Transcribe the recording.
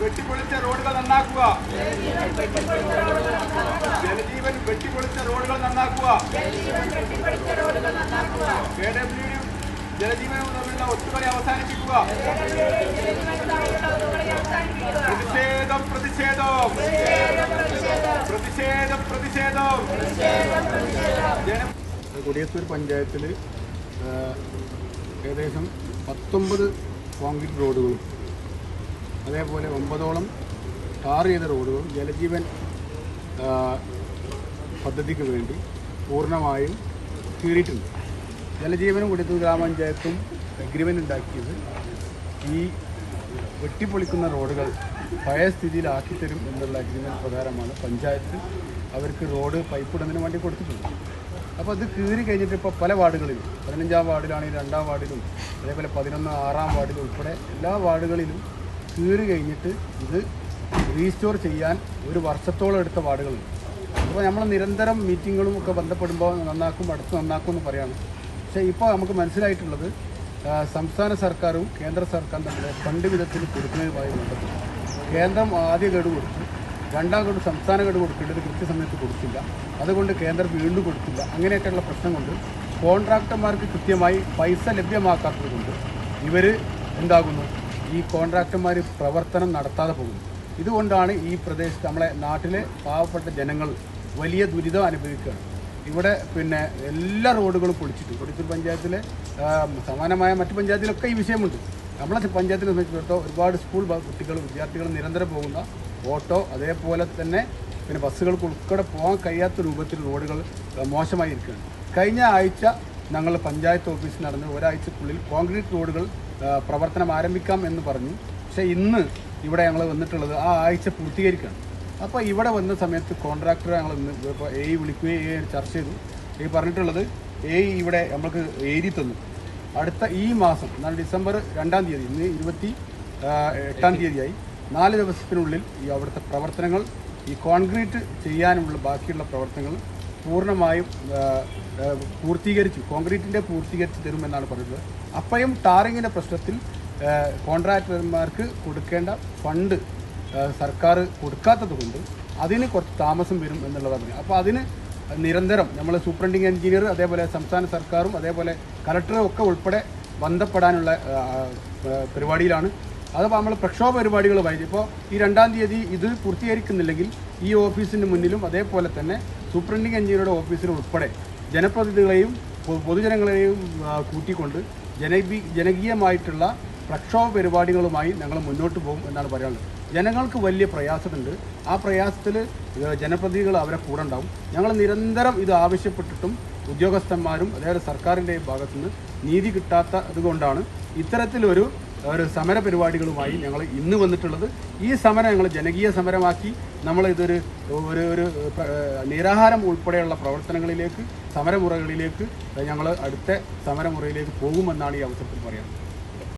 വെട്ടിപ്പൊളിച്ച റോഡുകൾ നന്നാക്കുക. ജലജീവൻ വെട്ടിപ്പൊളിച്ച റോഡുകൾ നന്നാക്കുക. കെ ഡബ്ല്യു ജലജീവനും തമ്മിലുള്ള ഒത്തുകളി അവസാനിപ്പിക്കുക. പ്രതിഷേധം പ്രതിഷേധം. പ്രതിഷേധം പ്രതിഷേധം. കൊടിയത്തൂർ പഞ്ചായത്തിൽ ഏകദേശം പത്തൊമ്പത് കോൺക്രീറ്റ് റോഡുകളും അതേപോലെ ഒമ്പതോളം ടാർ ചെയ്ത റോഡുകൾ ജലജീവൻ പദ്ധതിക്ക് വേണ്ടി പൂർണമായും തീറിയിട്ടുണ്ട് ജലജീവനും കൊടുത്തു ഗ്രാമപഞ്ചായത്തും അഗ്രിമെന്റ് ഉണ്ടാക്കിയത് ഈ വെട്ടിപ്പൊളിക്കുന്ന റോഡുകൾ പഴയ സ്ഥിതിയിലാക്കി തരും എന്നുള്ള അഗ്രിമെന്റ് പ്രകാരമാണ് പഞ്ചായത്ത് അവർക്ക് റോഡ് പൈപ്പ് ഇടുന്നതിന് വേണ്ടി കൊടുത്തിട്ടുണ്ട് അപ്പോൾ അത് കീറി കഴിഞ്ഞിട്ട് ഇപ്പോൾ പല വാർഡുകളിലും പതിനഞ്ചാം വാർഡിലാണെങ്കിൽ രണ്ടാം വാർഡിലും അതേപോലെ പതിനൊന്ന് ആറാം വാർഡിലും ഉൾപ്പെടെ എല്ലാ വാർഡുകളിലും കീറി കഴിഞ്ഞിട്ട് ഇത് റീസ്റ്റോർ ചെയ്യാൻ ഒരു വർഷത്തോളം എടുത്ത വാർഡുകളുണ്ട് അപ്പോൾ നമ്മൾ നിരന്തരം മീറ്റിങ്ങുകളും ഒക്കെ ബന്ധപ്പെടുമ്പോൾ നന്നാക്കും അടുത്ത് നന്നാക്കും എന്ന് പറയാണ്. പക്ഷേ ഇപ്പോൾ നമുക്ക് മനസ്സിലായിട്ടുള്ളത് സംസ്ഥാന സർക്കാരും കേന്ദ്ര സർക്കാരും തമ്മിൽ ഫണ്ട് വിധത്തിൽ കൊടുക്കുന്നതുമായി ബന്ധപ്പെട്ട് കേന്ദ്രം ആദ്യ ഗഡു കൊടുത്തു. രണ്ടാം ഗഡു സംസ്ഥാന ഗഡു കൊടുക്കേണ്ടത് കൃത്യസമയത്ത് കൊടുത്തില്ല. അതുകൊണ്ട് കേന്ദ്രം വീണ്ടും കൊടുത്തില്ല. അങ്ങനെയൊക്കെയുള്ള പ്രശ്നം കൊണ്ട് കോൺട്രാക്ടർമാർക്ക് കൃത്യമായി പൈസ ലഭ്യമാക്കാത്തത് കൊണ്ട് ഇവർ എന്താകുന്നു? ഈ കോൺട്രാക്ടർമാർ പ്രവർത്തനം നടത്താതെ പോകുന്നു. ഇതുകൊണ്ടാണ് ഈ പ്രദേശത്ത് നമ്മളെ നാട്ടിലെ പാവപ്പെട്ട ജനങ്ങൾ വലിയ ദുരിതം അനുഭവിക്കുകയാണ്. ഇവിടെ പിന്നെ എല്ലാ റോഡുകളും പൊളിച്ചിട്ട് കൊടിത്തൂർ പഞ്ചായത്തിലെ സമാനമായ മറ്റു പഞ്ചായത്തിലൊക്കെ ഈ വിഷയമുണ്ട്. നമ്മളെ പഞ്ചായത്തിനെ സംബന്ധിച്ചിടത്തോളം ഒരുപാട് സ്കൂൾ കുട്ടികൾ വിദ്യാർത്ഥികൾ നിരന്തരം പോകുന്ന ഓട്ടോ അതേപോലെ തന്നെ പിന്നെ ബസ്സുകൾക്ക് ഉൾപ്പെടെ പോകാൻ കഴിയാത്ത രൂപത്തിൽ റോഡുകൾ മോശമായിരിക്കുകയാണ്. കഴിഞ്ഞ ആഴ്ച ഞങ്ങൾ പഞ്ചായത്ത് ഓഫീസിൽ നടന്ന് ഒരാഴ്ചക്കുള്ളിൽ കോൺക്രീറ്റ് റോഡുകൾ പ്രവർത്തനം ആരംഭിക്കാം എന്ന് പറഞ്ഞു. പക്ഷേ ഇന്ന് ഇവിടെ ഞങ്ങൾ വന്നിട്ടുള്ളത് ആ ആഴ്ച പൂർത്തീകരിക്കുകയാണ് അപ്പോൾ ഇവിടെ വന്ന സമയത്ത് കോൺട്രാക്ടർ ഞങ്ങൾ ഇന്ന് ഇപ്പോൾ എ വിളിക്കുകയും എ ചർച്ച ചെയ്തു. ഈ പറഞ്ഞിട്ടുള്ളത് എ ഇവിടെ നമ്മൾക്ക് ഏരി തന്നു. അടുത്ത ഈ മാസം എന്നാൽ ഡിസംബർ രണ്ടാം തീയതി ഇന്ന് ഇരുപത്തി എട്ടാം തീയതിയായി നാല് ദിവസത്തിനുള്ളിൽ ഈ അവിടുത്തെ പ്രവർത്തനങ്ങൾ ഈ കോൺക്രീറ്റ് ചെയ്യാനുള്ള ബാക്കിയുള്ള പ്രവർത്തനങ്ങൾ പൂർണമായും പൂർത്തീകരിച്ചു. കോൺക്രീറ്റിന്റെ പൂർത്തീകരിച്ച് തരുമെന്നാണ് പറയുന്നത് അപ്പോഴും ടാറിങ്ങിന്റെ പ്രശ്നത്തിൽ കോൺട്രാക്ടർമാർക്ക് കൊടുക്കേണ്ട ഫണ്ട് സർക്കാർ കൊടുക്കാത്തത് കൊണ്ട് അതിന് കുറച്ച് താമസം വരും എന്നുള്ളതാണ് അപ്പോൾ അതിന് നിരന്തരം നമ്മൾ സൂപ്രണ്ടിങ് എഞ്ചിനീയർ അതേപോലെ സംസ്ഥാന സർക്കാരും അതേപോലെ കലക്ടറും ഒക്കെ ഉൾപ്പെടെ ബന്ധപ്പെടാനുള്ള പരിപാടിയിലാണ്. അതപ്പോൾ നമ്മൾ പ്രക്ഷോഭ പരിപാടികൾ വായിച്ചു ഇപ്പോൾ ഈ രണ്ടാം തീയതി ഇത് പൂർത്തീകരിക്കുന്നില്ലെങ്കിൽ ഈ ഓഫീസിന് മുന്നിലും അതേപോലെ തന്നെ സൂപ്രണ്ടിങ് എഞ്ചിനീയറുടെ ഓഫീസിലും ഉൾപ്പെടെ ജനപ്രതിനിധികളെയും പൊതുജനങ്ങളെയും കൂട്ടിക്കൊണ്ട് ജനകീ ജനകീയമായിട്ടുള്ള പ്രക്ഷോഭ പരിപാടികളുമായി ഞങ്ങൾ മുന്നോട്ട് പോകും എന്നാണ് പറയാനുള്ളത്. ജനങ്ങൾക്ക് വലിയ പ്രയാസമുണ്ട്. ആ പ്രയാസത്തിൽ ജനപ്രതിനിധികൾ അവരെ കൂടെ ഉണ്ടാവും. ഞങ്ങൾ നിരന്തരം ഇത് ആവശ്യപ്പെട്ടിട്ടും ഉദ്യോഗസ്ഥന്മാരും അതേപോലെ സർക്കാരിന്റെ ഭാഗത്തുനിന്ന് നീതി കിട്ടാത്തത് കൊണ്ടാണ് ഇത്തരത്തിലൊരു ഒരു സമര പരിപാടികളുമായി ഞങ്ങൾ ഇന്ന് വന്നിട്ടുള്ളത്. ഈ സമരം ഞങ്ങൾ ജനകീയ സമരമാക്കി. നമ്മൾ ഇതൊരു ഒരു ഒരു നിരാഹാരം ഉൾപ്പെടെയുള്ള പ്രവർത്തനങ്ങളിലേക്ക് സമരമുറകളിലേക്ക് ഞങ്ങൾ അടുത്ത സമരമുറയിലേക്ക് പോകുമെന്നാണ് ഈ അവസരത്തിൽ പറയുന്നത്